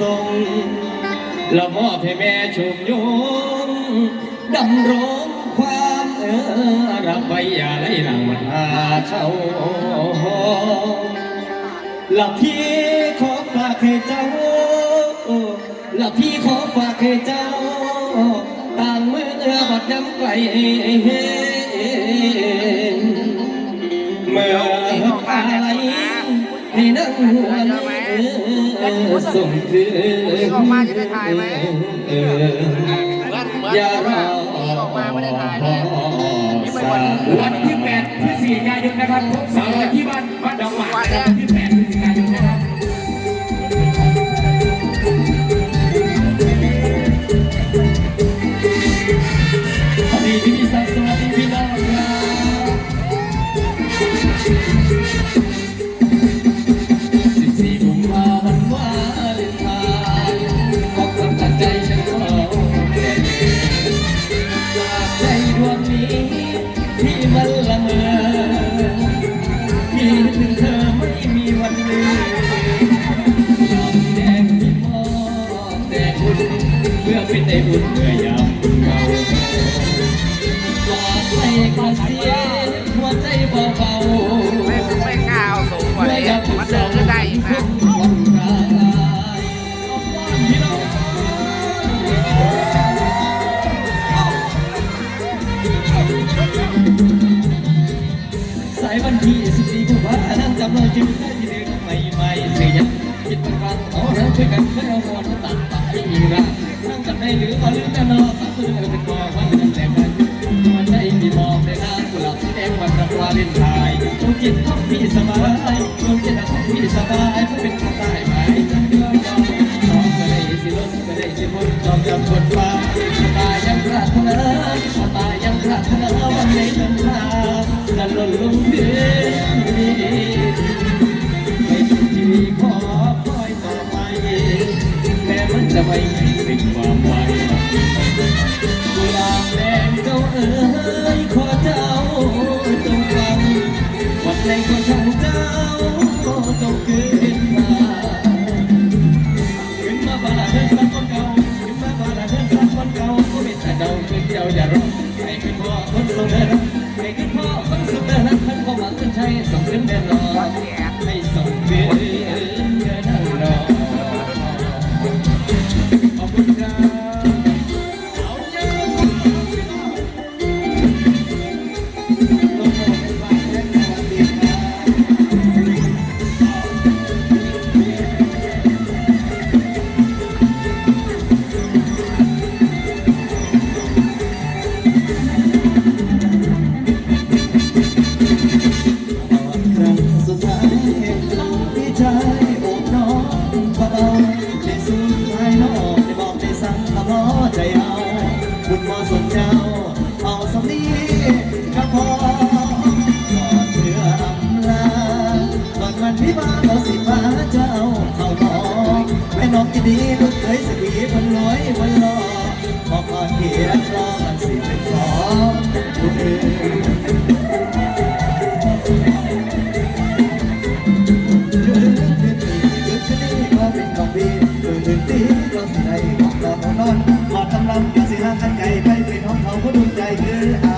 ส่งละมอบให้แม่ชุมยงดำรงความเออรับไว้อย่าไล่หลังมันหาเช่าละพี่ขอฝากให้เจ้าละพี่ขอฝากให้เจ้า ต่างเมือเอือบัดย้ำไกลเมื่ออะไรให้นั่งหัว ส่งคืนออกมาจะได้ถ่ายไหมเอออย่ารอออกมาไม่ได้ถ่ายเลยวันที่แปดพฤศจิกายนนะครับพบสาวที่บ้านำเราจึงได้ทีเดินใหม่ใหม่เสียงคิดป็นการขอเราช่วยกันเพื่อเอาหมดตัดตัดที่มีรักนั่งกันได้หรือมาลืมกันนอสักเพื่อเป็นกอวันนั้นแต่กันหัวใจที่มองในหน้ากุหลาบสีแดงวันรับวาเลนไทน์ดวงจิตของพี่สบายดวงจิตของพี่สบายเพราะเป็นคนใต้ไหมจังเดือดร้อนน้องก็ได้สิล้นก็ได้สิพ้นจอมจำบนฟ้าตายยังปรารถนาตายยังปรารถนาวันในเดินทางจะ จะไม่มีสิ่งความหวังกุหลาบแดงเจ้าเอ๋ยขอเจ้าจงฟังวันในคนช่างเจ้าจงคืนมาขึ้นมาบาลาเดินสักคนเก่าขึ้นมาบาลาเดินสักคนเก่าก็ไม่แต่เดาขึ้นเจ้าอย่ารอให้ขึ้นพ่อคนทรงเดินให้ขึ้นพ่อคนทรงเดินท่านเข้ามาขึ้นใช้ส่งขึ้นเดินรอ รอขอขอเขียนรอมันสิเป็นของผู้อื่นนอนขอตำรำก็สิรากันไก่ไปเป็นของเขาผู้ดูใจคือ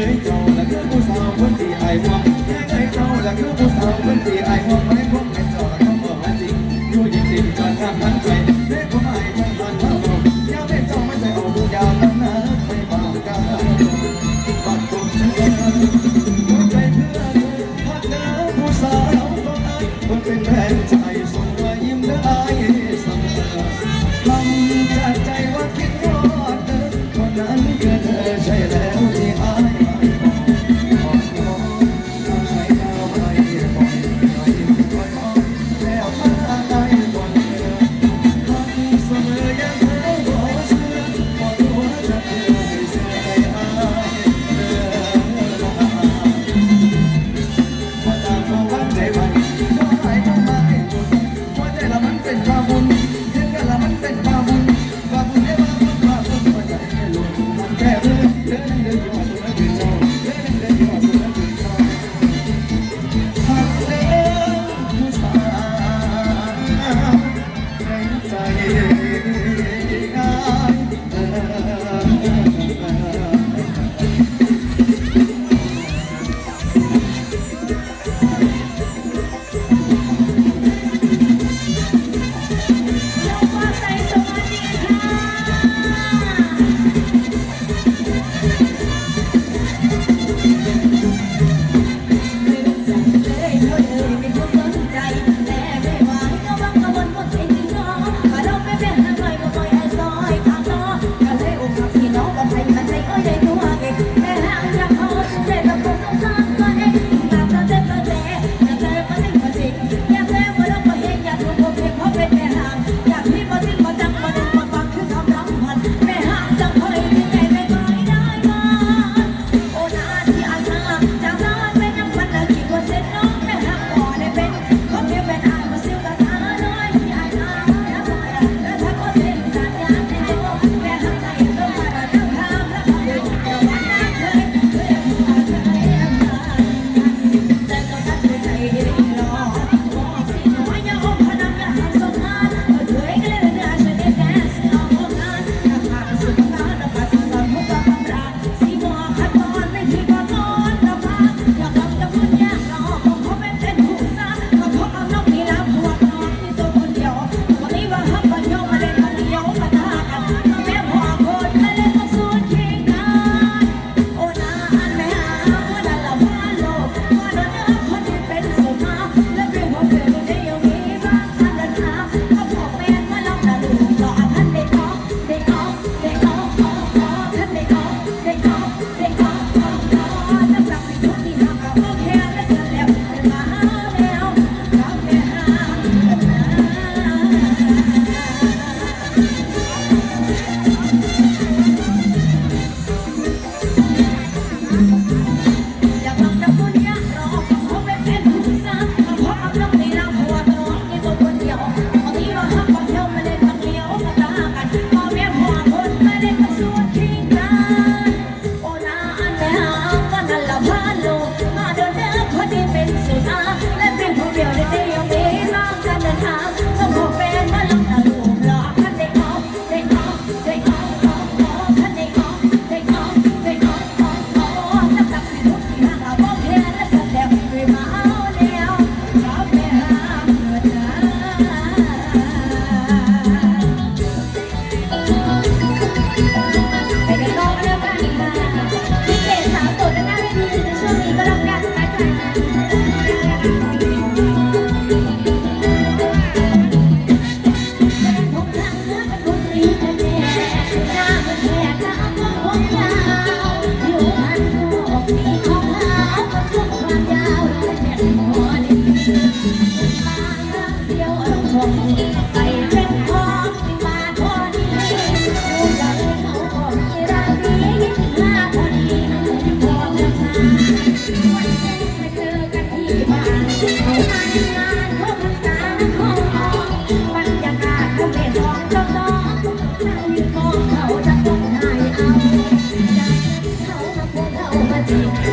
อ้เจ้าละคือผู้สาวคนที่ไอ้หวังแค่ไอ้เจ้าละคือผู้สาวคนที่ไอ้หวังไม่พบไอ้เจ้าละก็กว่าจริงอยู่จริงๆจนทำทั้งใจเด็กผมไอ้ไม่ทันเท่าเราอย่าเป็เจ้าไม่ใช่เอาบุญาตั้งนานไม่าปกันปัดกบฉันเลยหัวใจเพื่อนพักน้ำผู้สาวก็ไอ้คนเป็นแฟนใจส่งรอยยิ้มได้เสมอทำจากใจว่าคิดรอดเธอคนนั้นคือเธอใช่แล้วที่อาย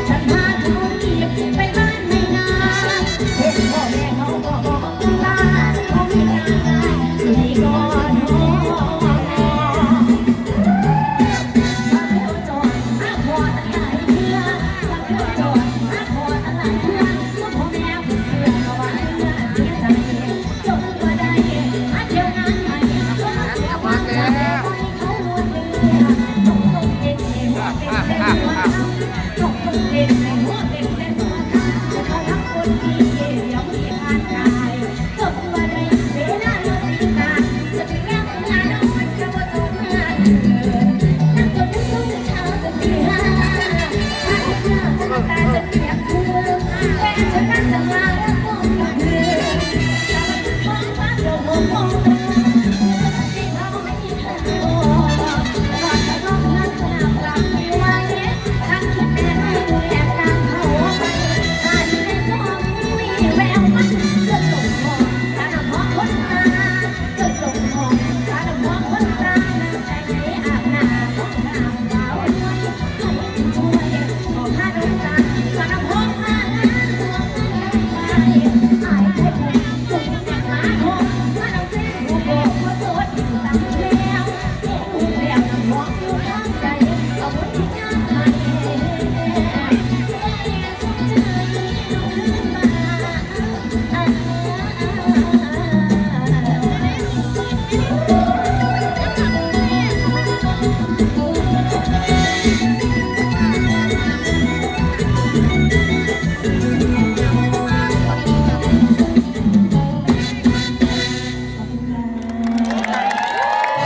ฉัน อะอะ